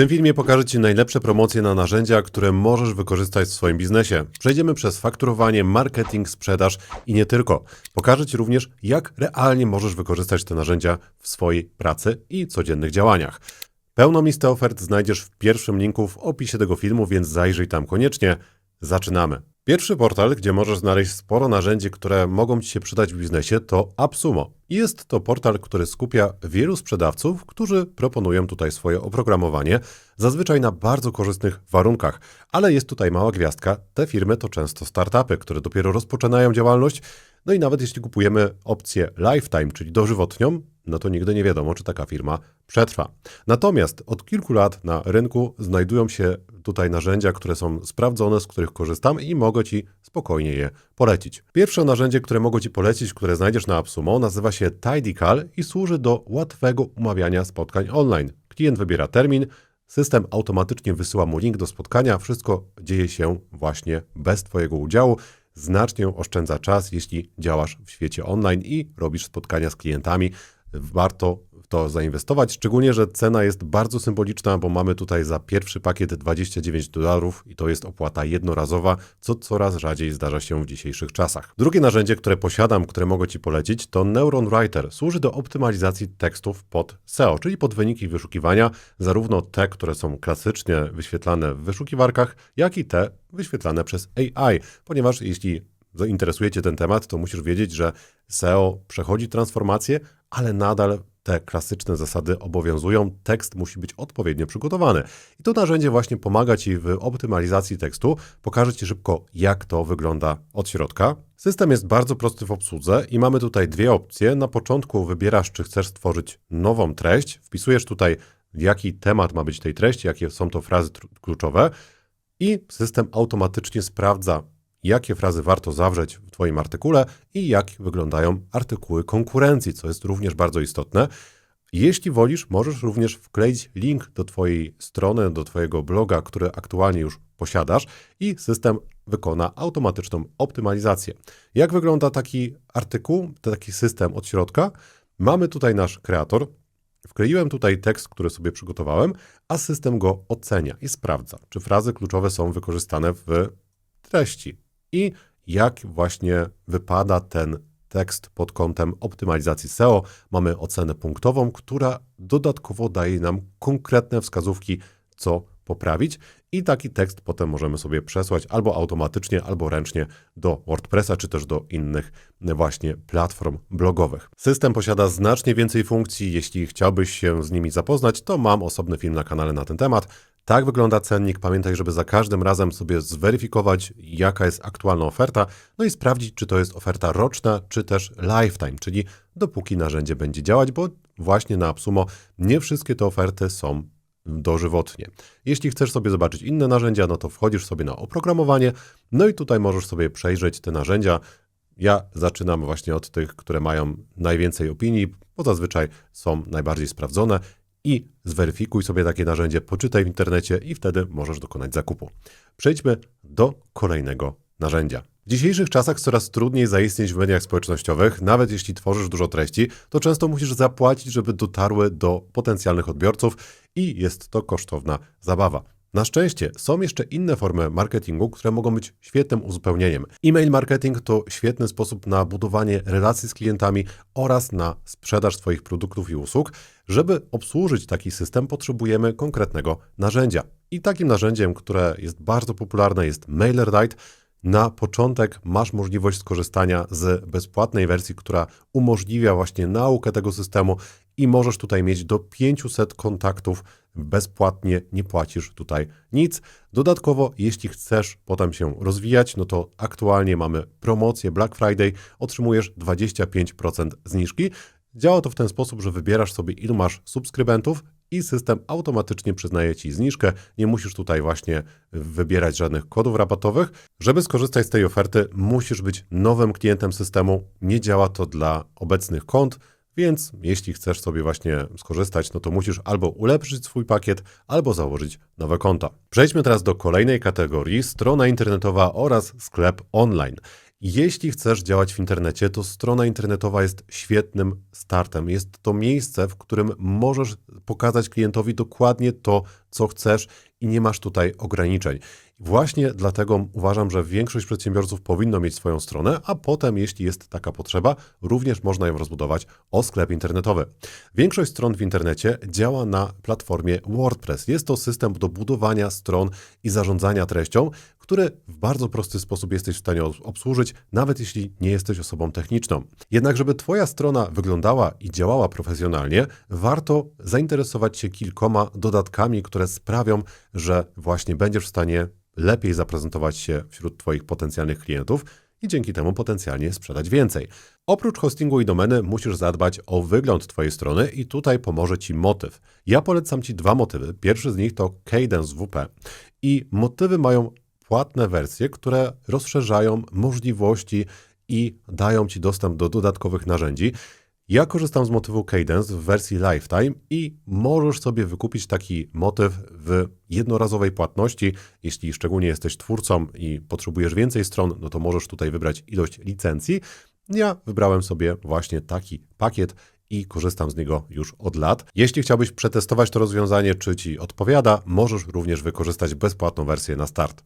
tym filmie pokażę Ci najlepsze promocje na narzędzia, które możesz wykorzystać w swoim biznesie. Przejdziemy przez fakturowanie, marketing, sprzedaż i nie tylko. Pokażę Ci również, jak realnie możesz wykorzystać te narzędzia w swojej pracy i codziennych działaniach. Pełną listę ofert znajdziesz w pierwszym linku w opisie tego filmu, więc zajrzyj tam koniecznie. Zaczynamy. Pierwszy portal, gdzie możesz znaleźć sporo narzędzi, które mogą Ci się przydać w biznesie, to AppSumo. Jest to portal, który skupia wielu sprzedawców, którzy proponują tutaj swoje oprogramowanie, zazwyczaj na bardzo korzystnych warunkach. Ale jest tutaj mała gwiazdka, te firmy to często startupy, które dopiero rozpoczynają działalność, no i nawet jeśli kupujemy opcję lifetime, czyli dożywotnią, no to nigdy nie wiadomo, czy taka firma przetrwa. Natomiast od kilku lat na rynku znajdują się tutaj narzędzia, które są sprawdzone, z których korzystam i mogę Ci spokojnie je polecić. Pierwsze narzędzie, które mogę Ci polecić, które znajdziesz na AppSumo, nazywa się Tidycal i służy do łatwego umawiania spotkań online. Klient wybiera termin, System automatycznie wysyła mu link do spotkania, wszystko dzieje się właśnie bez Twojego udziału. Znacznie oszczędza czas, jeśli działasz w świecie online i robisz spotkania z klientami. Warto to zainwestować, szczególnie, że cena jest bardzo symboliczna, bo mamy tutaj za pierwszy pakiet 29 dolarów i to jest opłata jednorazowa, co coraz rzadziej zdarza się w dzisiejszych czasach. Drugie narzędzie, które posiadam, które mogę Ci polecić, to Neuron Writer. Służy do optymalizacji tekstów pod SEO, czyli pod wyniki wyszukiwania, zarówno te, które są klasycznie wyświetlane w wyszukiwarkach, jak i te wyświetlane przez AI, ponieważ jeśli zainteresujecie ten temat, to musisz wiedzieć, że SEO przechodzi transformację, ale nadal te klasyczne zasady obowiązują. Tekst musi być odpowiednio przygotowany. I to narzędzie właśnie pomaga Ci w optymalizacji tekstu. Pokażę Ci szybko, jak to wygląda od środka. System jest bardzo prosty w obsłudze i mamy tutaj dwie opcje. Na początku wybierasz, czy chcesz stworzyć nową treść. Wpisujesz tutaj, jaki temat ma być tej treści, jakie są to frazy kluczowe i system automatycznie sprawdza, jakie frazy warto zawrzeć w Twoim artykule i jak wyglądają artykuły konkurencji, co jest również bardzo istotne. Jeśli wolisz, możesz również wkleić link do Twojej strony, do Twojego bloga, który aktualnie już posiadasz i system wykona automatyczną optymalizację. Jak wygląda taki artykuł, taki system od środka? Mamy tutaj nasz kreator. Wkleiłem tutaj tekst, który sobie przygotowałem, a system go ocenia i sprawdza, czy frazy kluczowe są wykorzystane w treści i jak właśnie wypada ten tekst pod kątem optymalizacji SEO. Mamy ocenę punktową, która dodatkowo daje nam konkretne wskazówki, co poprawić i taki tekst potem możemy sobie przesłać albo automatycznie, albo ręcznie do WordPressa, czy też do innych właśnie platform blogowych. System posiada znacznie więcej funkcji. Jeśli chciałbyś się z nimi zapoznać, to mam osobny film na kanale na ten temat. Tak wygląda cennik. Pamiętaj, żeby za każdym razem sobie zweryfikować, jaka jest aktualna oferta, no i sprawdzić, czy to jest oferta roczna, czy też lifetime, czyli dopóki narzędzie będzie działać, bo właśnie na AppSumo nie wszystkie te oferty są dożywotnie. Jeśli chcesz sobie zobaczyć inne narzędzia, no to wchodzisz sobie na oprogramowanie, no i tutaj możesz sobie przejrzeć te narzędzia. Ja zaczynam właśnie od tych, które mają najwięcej opinii, bo zazwyczaj są najbardziej sprawdzone i zweryfikuj sobie takie narzędzie, poczytaj w internecie i wtedy możesz dokonać zakupu. Przejdźmy do kolejnego narzędzia. W dzisiejszych czasach coraz trudniej zaistnieć w mediach społecznościowych, nawet jeśli tworzysz dużo treści, to często musisz zapłacić, żeby dotarły do potencjalnych odbiorców i jest to kosztowna zabawa. Na szczęście są jeszcze inne formy marketingu, które mogą być świetnym uzupełnieniem. E-mail marketing to świetny sposób na budowanie relacji z klientami oraz na sprzedaż swoich produktów i usług. Żeby obsłużyć taki system, potrzebujemy konkretnego narzędzia. I takim narzędziem, które jest bardzo popularne, jest MailerLite. Na początek masz możliwość skorzystania z bezpłatnej wersji, która umożliwia właśnie naukę tego systemu i możesz tutaj mieć do 500 kontaktów bezpłatnie, nie płacisz tutaj nic. Dodatkowo, jeśli chcesz potem się rozwijać, no to aktualnie mamy promocję Black Friday, otrzymujesz 25% zniżki. Działa to w ten sposób, że wybierasz sobie ilu masz subskrybentów i system automatycznie przyznaje Ci zniżkę. Nie musisz tutaj właśnie wybierać żadnych kodów rabatowych. Żeby skorzystać z tej oferty, musisz być nowym klientem systemu. Nie działa to dla obecnych kont, więc jeśli chcesz sobie właśnie skorzystać, no to musisz albo ulepszyć swój pakiet, albo założyć nowe konta. Przejdźmy teraz do kolejnej kategorii, strona internetowa oraz sklep online. Jeśli chcesz działać w internecie, to strona internetowa jest świetnym startem. Jest to miejsce, w którym możesz pokazać klientowi dokładnie to, co chcesz i nie masz tutaj ograniczeń. Właśnie dlatego uważam, że większość przedsiębiorców powinno mieć swoją stronę, a potem, jeśli jest taka potrzeba, również można ją rozbudować o sklep internetowy. Większość stron w internecie działa na platformie WordPress. Jest to system do budowania stron i zarządzania treścią, który w bardzo prosty sposób jesteś w stanie obsłużyć, nawet jeśli nie jesteś osobą techniczną. Jednak, żeby Twoja strona wyglądała i działała profesjonalnie, warto zainteresować się kilkoma dodatkami, które sprawią, że właśnie będziesz w stanie lepiej zaprezentować się wśród Twoich potencjalnych klientów i dzięki temu potencjalnie sprzedać więcej. Oprócz hostingu i domeny musisz zadbać o wygląd Twojej strony i tutaj pomoże Ci motyw. Ja polecam Ci dwa motywy. Pierwszy z nich to Cadence WP i motywy mają płatne wersje, które rozszerzają możliwości i dają Ci dostęp do dodatkowych narzędzi. Ja korzystam z motywu Cadence w wersji Lifetime i możesz sobie wykupić taki motyw w jednorazowej płatności. Jeśli szczególnie jesteś twórcą i potrzebujesz więcej stron, no to możesz tutaj wybrać ilość licencji. Ja wybrałem sobie właśnie taki pakiet i korzystam z niego już od lat. Jeśli chciałbyś przetestować to rozwiązanie, czy Ci odpowiada, możesz również wykorzystać bezpłatną wersję na start.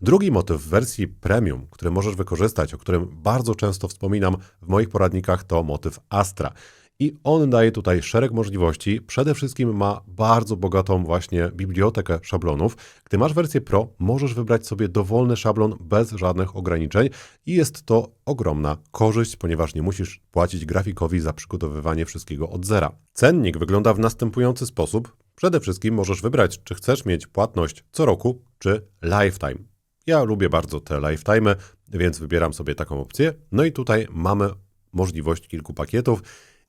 Drugi motyw w wersji premium, który możesz wykorzystać, o którym bardzo często wspominam w moich poradnikach, to motyw Astra. I on daje tutaj szereg możliwości. Przede wszystkim ma bardzo bogatą właśnie bibliotekę szablonów. Gdy masz wersję Pro, możesz wybrać sobie dowolny szablon bez żadnych ograniczeń i jest to ogromna korzyść, ponieważ nie musisz płacić grafikowi za przygotowywanie wszystkiego od zera. Cennik wygląda w następujący sposób. Przede wszystkim możesz wybrać, czy chcesz mieć płatność co roku, czy lifetime. Ja lubię bardzo te lifetime, więc wybieram sobie taką opcję. No i tutaj mamy możliwość kilku pakietów.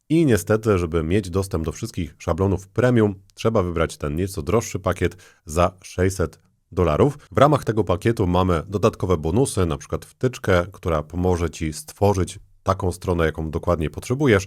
I niestety, żeby mieć dostęp do wszystkich szablonów premium, trzeba wybrać ten nieco droższy pakiet za 600 dolarów. W ramach tego pakietu mamy dodatkowe bonusy, na przykład wtyczkę, która pomoże Ci stworzyć taką stronę, jaką dokładnie potrzebujesz,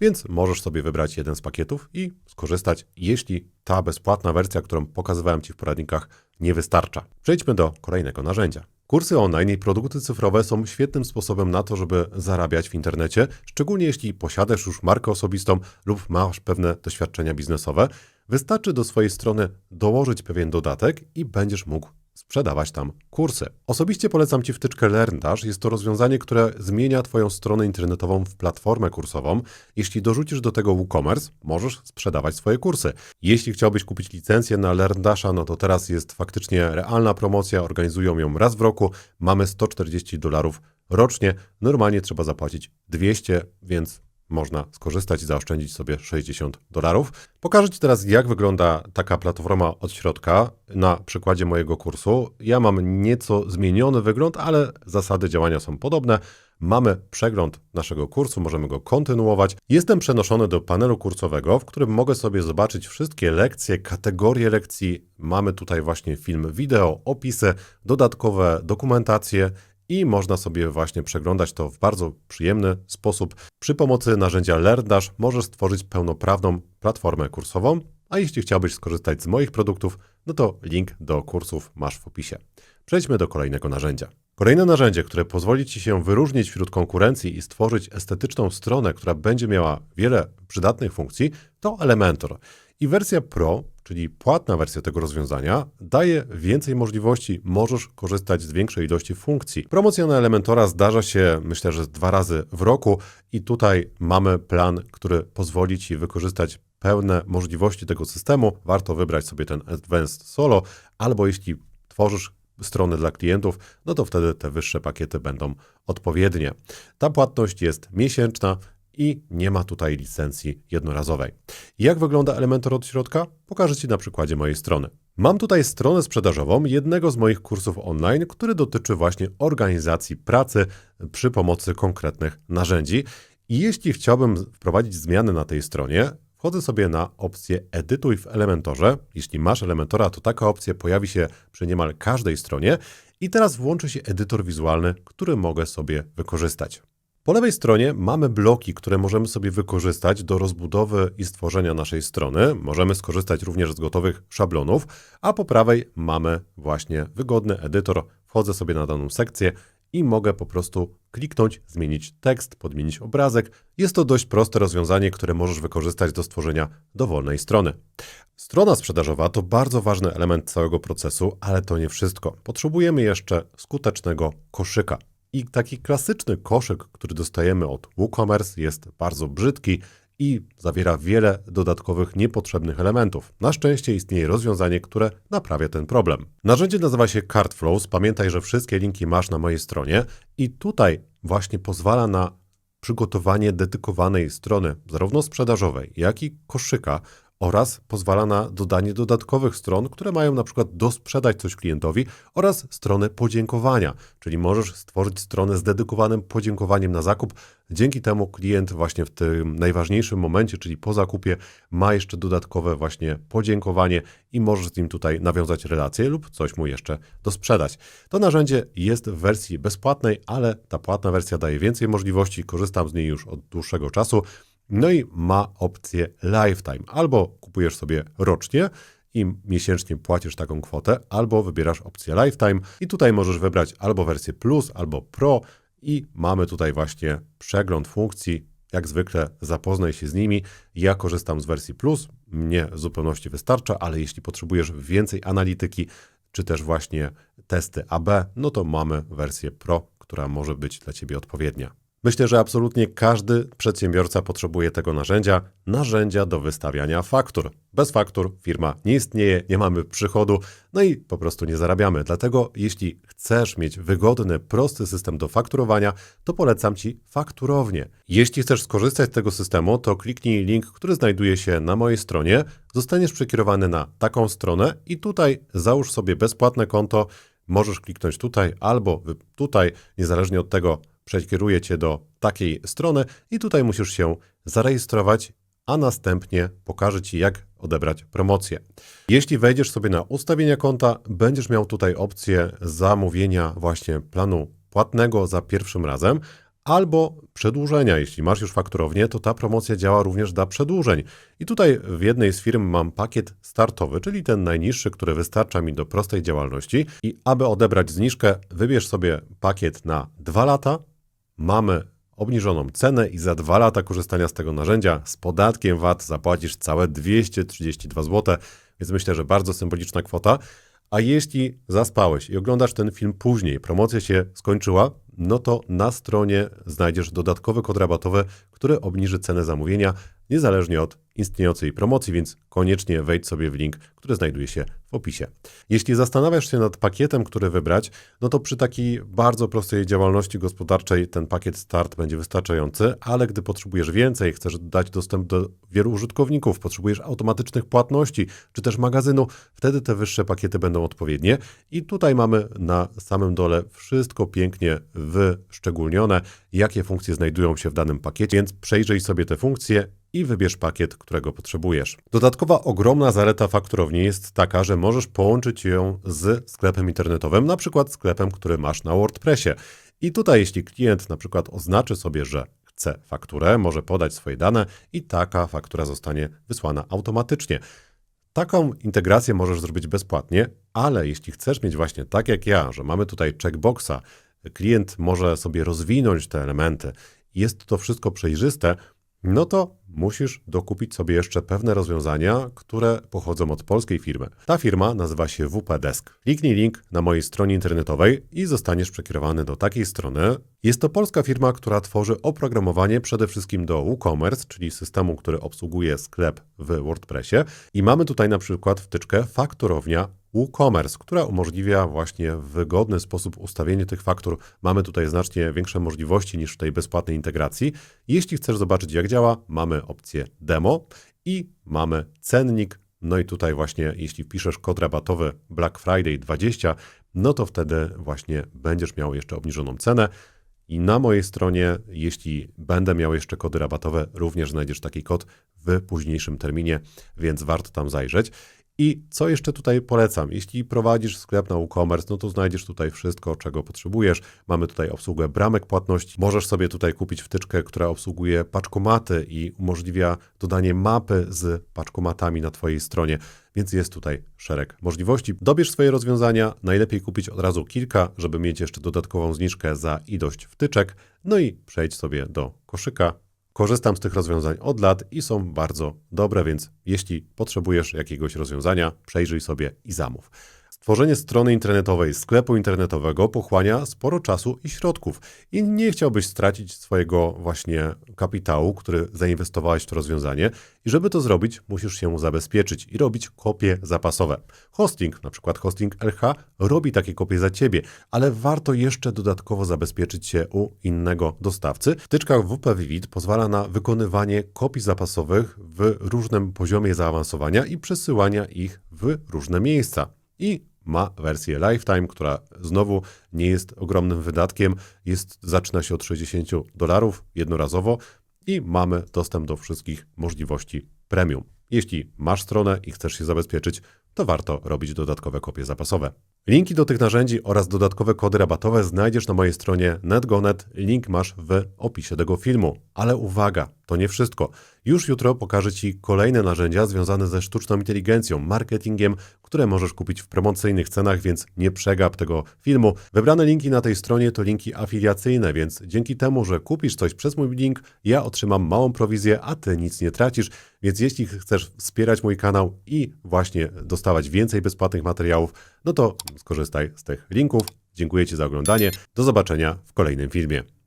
więc możesz sobie wybrać jeden z pakietów i skorzystać, jeśli ta bezpłatna wersja, którą pokazywałem Ci w poradnikach, nie wystarcza. Przejdźmy do kolejnego narzędzia. Kursy online i produkty cyfrowe są świetnym sposobem na to, żeby zarabiać w internecie, szczególnie jeśli posiadasz już markę osobistą lub masz pewne doświadczenia biznesowe. Wystarczy do swojej strony dołożyć pewien dodatek i będziesz mógł sprzedawać tam kursy. Osobiście polecam Ci wtyczkę LearnDash. Jest to rozwiązanie, które zmienia Twoją stronę internetową w platformę kursową. Jeśli dorzucisz do tego WooCommerce, możesz sprzedawać swoje kursy. Jeśli chciałbyś kupić licencję na LearnDasha, no to teraz jest faktycznie realna promocja. Organizują ją raz w roku. Mamy 140 dolarów rocznie. Normalnie trzeba zapłacić 200, więc można skorzystać i zaoszczędzić sobie 60 dolarów. Pokażę Ci teraz, jak wygląda taka platforma od środka na przykładzie mojego kursu. Ja mam nieco zmieniony wygląd, ale zasady działania są podobne. Mamy przegląd naszego kursu, możemy go kontynuować. Jestem przenoszony do panelu kursowego, w którym mogę sobie zobaczyć wszystkie lekcje, kategorie lekcji. Mamy tutaj właśnie film, wideo, opisy, dodatkowe dokumentacje i można sobie właśnie przeglądać to w bardzo przyjemny sposób. Przy pomocy narzędzia LearnDash możesz stworzyć pełnoprawną platformę kursową, a jeśli chciałbyś skorzystać z moich produktów, no to link do kursów masz w opisie. Przejdźmy do kolejnego narzędzia. Kolejne narzędzie, które pozwoli Ci się wyróżnić wśród konkurencji i stworzyć estetyczną stronę, która będzie miała wiele przydatnych funkcji, to Elementor. I wersja Pro, czyli płatna wersja tego rozwiązania, daje więcej możliwości, możesz korzystać z większej ilości funkcji. Promocja na Elementora zdarza się, myślę, że dwa razy w roku i tutaj mamy plan, który pozwoli Ci wykorzystać pełne możliwości tego systemu. Warto wybrać sobie ten Advanced Solo, albo jeśli tworzysz strony dla klientów, no to wtedy te wyższe pakiety będą odpowiednie. Ta płatność jest miesięczna i nie ma tutaj licencji jednorazowej. Jak wygląda Elementor od środka? Pokażę Ci na przykładzie mojej strony. Mam tutaj stronę sprzedażową jednego z moich kursów online, który dotyczy właśnie organizacji pracy przy pomocy konkretnych narzędzi. I jeśli chciałbym wprowadzić zmiany na tej stronie, wchodzę sobie na opcję Edytuj w Elementorze. Jeśli masz Elementora, to taka opcja pojawi się przy niemal każdej stronie. I teraz włączy się edytor wizualny, który mogę sobie wykorzystać. Po lewej stronie mamy bloki, które możemy sobie wykorzystać do rozbudowy i stworzenia naszej strony. Możemy skorzystać również z gotowych szablonów, a po prawej mamy właśnie wygodny edytor. Wchodzę sobie na daną sekcję i mogę po prostu kliknąć, zmienić tekst, podmienić obrazek. Jest to dość proste rozwiązanie, które możesz wykorzystać do stworzenia dowolnej strony. Strona sprzedażowa to bardzo ważny element całego procesu, ale to nie wszystko. Potrzebujemy jeszcze skutecznego koszyka. I taki klasyczny koszyk, który dostajemy od WooCommerce jest bardzo brzydki i zawiera wiele dodatkowych niepotrzebnych elementów. Na szczęście istnieje rozwiązanie, które naprawia ten problem. Narzędzie nazywa się CardFlows. Pamiętaj, że wszystkie linki masz na mojej stronie i tutaj właśnie pozwala na przygotowanie dedykowanej strony, zarówno sprzedażowej, jak i koszyka oraz pozwala na dodanie dodatkowych stron, które mają na przykład dosprzedać coś klientowi oraz stronę podziękowania, czyli możesz stworzyć stronę z dedykowanym podziękowaniem na zakup. Dzięki temu klient właśnie w tym najważniejszym momencie, czyli po zakupie, ma jeszcze dodatkowe właśnie podziękowanie i możesz z nim tutaj nawiązać relację lub coś mu jeszcze dosprzedać. To narzędzie jest w wersji bezpłatnej, ale ta płatna wersja daje więcej możliwości. Korzystam z niej już od dłuższego czasu. No i ma opcję lifetime. Albo kupujesz sobie rocznie i miesięcznie płacisz taką kwotę, albo wybierasz opcję lifetime i tutaj możesz wybrać albo wersję plus, albo pro i mamy tutaj właśnie przegląd funkcji. Jak zwykle zapoznaj się z nimi. Ja korzystam z wersji plus, mnie w zupełności wystarcza, ale jeśli potrzebujesz więcej analityki, czy też właśnie testy AB, no to mamy wersję Pro, która może być dla Ciebie odpowiednia. Myślę, że absolutnie każdy przedsiębiorca potrzebuje tego narzędzia, narzędzia do wystawiania faktur. Bez faktur firma nie istnieje, nie mamy przychodu, no i po prostu nie zarabiamy. Dlatego, jeśli chcesz mieć wygodny, prosty system do fakturowania, to polecam Ci fakturownię. Jeśli chcesz skorzystać z tego systemu, to kliknij link, który znajduje się na mojej stronie, zostaniesz przekierowany na taką stronę i tutaj załóż sobie bezpłatne konto. Możesz kliknąć tutaj albo tutaj, niezależnie od tego, przekieruje cię do takiej strony i tutaj musisz się zarejestrować, a następnie pokaże ci, jak odebrać promocję. Jeśli wejdziesz sobie na ustawienia konta, będziesz miał tutaj opcję zamówienia właśnie planu płatnego za pierwszym razem, albo przedłużenia. Jeśli masz już fakturownię, to ta promocja działa również dla przedłużeń. I tutaj w jednej z firm mam pakiet startowy, czyli ten najniższy, który wystarcza mi do prostej działalności. I aby odebrać zniżkę, wybierz sobie pakiet na 2 lata, mamy obniżoną cenę i za dwa lata korzystania z tego narzędzia z podatkiem VAT zapłacisz całe 232 zł, więc myślę, że bardzo symboliczna kwota. A jeśli zaspałeś i oglądasz ten film później, promocja się skończyła, no to na stronie znajdziesz dodatkowy kod rabatowy, który obniży cenę zamówienia niezależnie od istniejącej promocji, więc koniecznie wejdź sobie w link, który znajduje się w opisie. Jeśli zastanawiasz się nad pakietem, który wybrać, no to przy takiej bardzo prostej działalności gospodarczej ten pakiet start będzie wystarczający, ale gdy potrzebujesz więcej, chcesz dać dostęp do wielu użytkowników, potrzebujesz automatycznych płatności, czy też magazynu, wtedy te wyższe pakiety będą odpowiednie. I tutaj mamy na samym dole wszystko pięknie wyszczególnione, jakie funkcje znajdują się w danym pakiecie, więc przejrzyj sobie te funkcje i wybierz pakiet, którego potrzebujesz. Dodatkowa ogromna zaleta fakturowni jest taka, że możesz połączyć ją z sklepem internetowym, na przykład sklepem, który masz na WordPressie. I tutaj, jeśli klient na przykład oznaczy sobie, że chce fakturę, może podać swoje dane i taka faktura zostanie wysłana automatycznie. Taką integrację możesz zrobić bezpłatnie, ale jeśli chcesz mieć właśnie tak jak ja, że mamy tutaj checkboxa, klient może sobie rozwinąć te elementy, jest to wszystko przejrzyste, no to musisz dokupić sobie jeszcze pewne rozwiązania, które pochodzą od polskiej firmy. Ta firma nazywa się WP Desk. Kliknij link na mojej stronie internetowej i zostaniesz przekierowany do takiej strony. Jest to polska firma, która tworzy oprogramowanie przede wszystkim do WooCommerce, czyli systemu, który obsługuje sklep w WordPressie. I mamy tutaj na przykład wtyczkę fakturownia WooCommerce, która umożliwia właśnie w wygodny sposób ustawienie tych faktur. Mamy tutaj znacznie większe możliwości niż w tej bezpłatnej integracji. Jeśli chcesz zobaczyć jak działa, mamy opcję demo i mamy cennik. No i tutaj właśnie jeśli wpiszesz kod rabatowy Black Friday 20, no to wtedy właśnie będziesz miał jeszcze obniżoną cenę. I na mojej stronie, jeśli będę miał jeszcze kody rabatowe, również znajdziesz taki kod w późniejszym terminie, więc warto tam zajrzeć. I co jeszcze tutaj polecam? Jeśli prowadzisz sklep na e-commerce, no to znajdziesz tutaj wszystko, czego potrzebujesz. Mamy tutaj obsługę bramek płatności. Możesz sobie tutaj kupić wtyczkę, która obsługuje paczkomaty i umożliwia dodanie mapy z paczkomatami na Twojej stronie. Więc jest tutaj szereg możliwości. Dobierz swoje rozwiązania. Najlepiej kupić od razu kilka, żeby mieć jeszcze dodatkową zniżkę za ilość wtyczek. No i przejdź sobie do koszyka Korzystam z tych rozwiązań od lat i są bardzo dobre, więc jeśli potrzebujesz jakiegoś rozwiązania, przejrzyj sobie i zamów. Stworzenie strony internetowej, sklepu internetowego pochłania sporo czasu i środków i nie chciałbyś stracić swojego właśnie kapitału, który zainwestowałeś w to rozwiązanie i żeby to zrobić, musisz się zabezpieczyć i robić kopie zapasowe. Hosting, na przykład hosting LH, robi takie kopie za ciebie, ale warto jeszcze dodatkowo zabezpieczyć się u innego dostawcy. Wtyczka WP Vivid pozwala na wykonywanie kopii zapasowych w różnym poziomie zaawansowania i przesyłania ich w różne miejsca. I ma wersję Lifetime, która znowu nie jest ogromnym wydatkiem, jest, zaczyna się od 60 dolarów jednorazowo i mamy dostęp do wszystkich możliwości premium. Jeśli masz stronę i chcesz się zabezpieczyć, to warto robić dodatkowe kopie zapasowe. Linki do tych narzędzi oraz dodatkowe kody rabatowe znajdziesz na mojej stronie netgo.net. Link masz w opisie tego filmu. Ale uwaga, to nie wszystko. Już jutro pokażę Ci kolejne narzędzia związane ze sztuczną inteligencją, marketingiem, które możesz kupić w promocyjnych cenach, więc nie przegap tego filmu. Wybrane linki na tej stronie to linki afiliacyjne, więc dzięki temu, że kupisz coś przez mój link, ja otrzymam małą prowizję, a Ty nic nie tracisz. Więc jeśli chcesz wspierać mój kanał i właśnie dostawać więcej bezpłatnych materiałów, no to skorzystaj z tych linków. Dziękuję Ci za oglądanie. Do zobaczenia w kolejnym filmie.